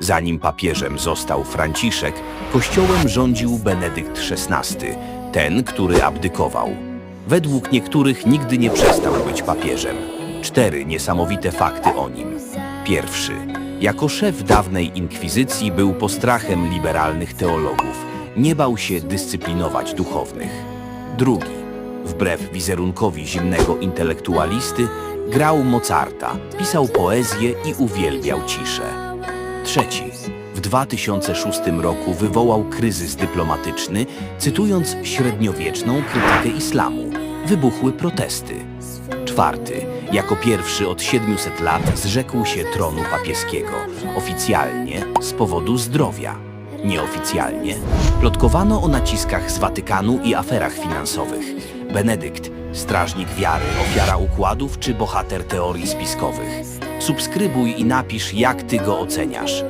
Zanim papieżem został Franciszek, kościołem rządził Benedykt XVI, ten, który abdykował. Według niektórych nigdy nie przestał być papieżem. Cztery niesamowite fakty o nim. Pierwszy. Jako szef dawnej inkwizycji był postrachem liberalnych teologów. Nie bał się dyscyplinować duchownych. Drugi. Wbrew wizerunkowi zimnego intelektualisty, grał Mozarta, pisał poezję i uwielbiał ciszę. Trzeci. W 2006 roku wywołał kryzys dyplomatyczny, cytując średniowieczną krytykę islamu. Wybuchły protesty. Czwarty. Jako pierwszy od 700 lat zrzekł się tronu papieskiego, oficjalnie z powodu zdrowia. Nieoficjalnie plotkowano o naciskach z Watykanu i aferach finansowych. Benedykt, strażnik wiary, ofiara układów czy bohater teorii spiskowych. Subskrybuj i napisz, jak ty go oceniasz.